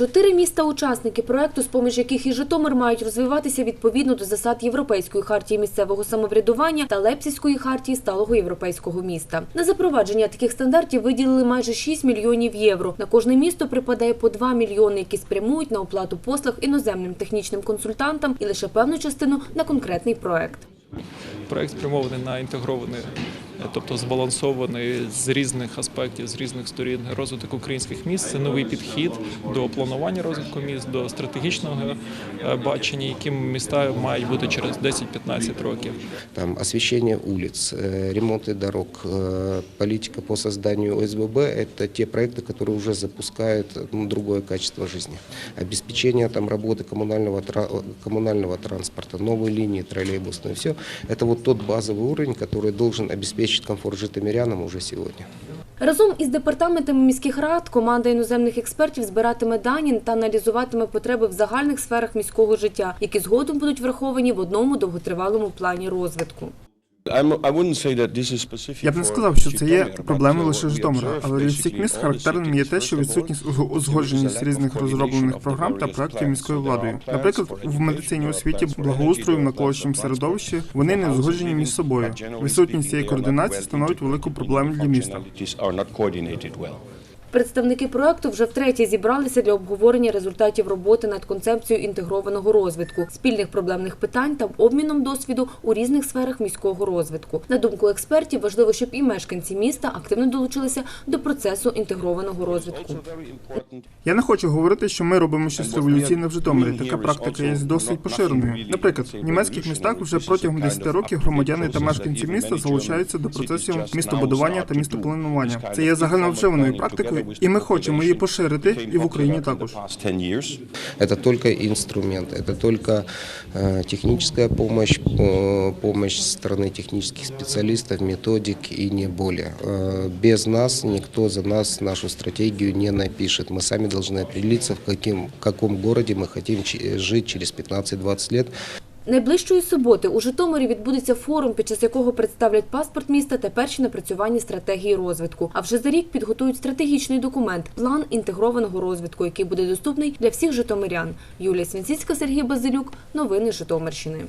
Чотири міста-учасники проекту, з поміж яких і Житомир мають розвиватися відповідно до засад Європейської хартії місцевого самоврядування та Лепсівської хартії сталого європейського міста. На запровадження таких стандартів виділили майже 6 мільйонів євро. На кожне місто припадає по 2 мільйони, які спрямують на оплату послуг іноземним технічним консультантам і лише певну частину на конкретний проект. Проект спрямований на інтегрований, тобто збалансований з різних аспектів, з різних сторін розвиток українських міст. Це новий підхід до планування розвитку міст, до стратегічного е, бачення, яким міста мають бути через 10-15 років. Там освещение улиц, э, ремонты дорог, э, политика по созданию ОСББ – это те проекты, которые уже запускают ну, другое качество жизни. Обеспечение там работы коммунального, тра- коммунального транспорта, новые линии троллейбусные – все – это вот тот базовый уровень, который должен обеспечить комфорт житомирянам уже сьогодні. Разом із департаментами міських рад команда іноземних експертів збиратиме дані та аналізуватиме потреби в загальних сферах міського життя, які згодом будуть враховані в одному довготривалому плані розвитку. Я б не сказав, що це є проблеми лише Житомира, але для всіх міст характерним є те, що відсутність узгодженість різних розроблених програм та проєктів міською владою. Наприклад, в медицині освіті, благоустрою в навколишньому середовищі вони не узгоджені між собою. Відсутність цієї координації становить велику проблему для міста. Представники проекту вже втретє зібралися для обговорення результатів роботи над концепцією інтегрованого розвитку, спільних проблемних питань та обміном досвіду у різних сферах міського розвитку. На думку експертів, важливо, щоб і мешканці міста активно долучилися до процесу інтегрованого розвитку. Я не хочу говорити, що ми робимо щось революційне в Житомирі. Така практика є досить поширеною. Наприклад, в німецьких містах вже протягом 10 років громадяни та мешканці міста залучаються до процесів містобудування та містопланування. Це є загальновживаною практикою, і ми хочемо її поширити і в Україні також. Это только инструмент, это только э, техническая помощь, э, помощь со стороны технических специалистов, методик и не более. Э, Без нас никто за нас нашу стратегию не напишет. Мы сами должны определиться, в, каким, в каком городе мы хотим чи- жить через 15-20 лет. Найближчої суботи у Житомирі відбудеться форум, під час якого представлять паспорт міста та перші напрацювання стратегії розвитку. А вже за рік підготують стратегічний документ план інтегрованого розвитку, який буде доступний для всіх житомирян. Юлія Свінціцька, Сергій Базилюк. Новини Житомирщини.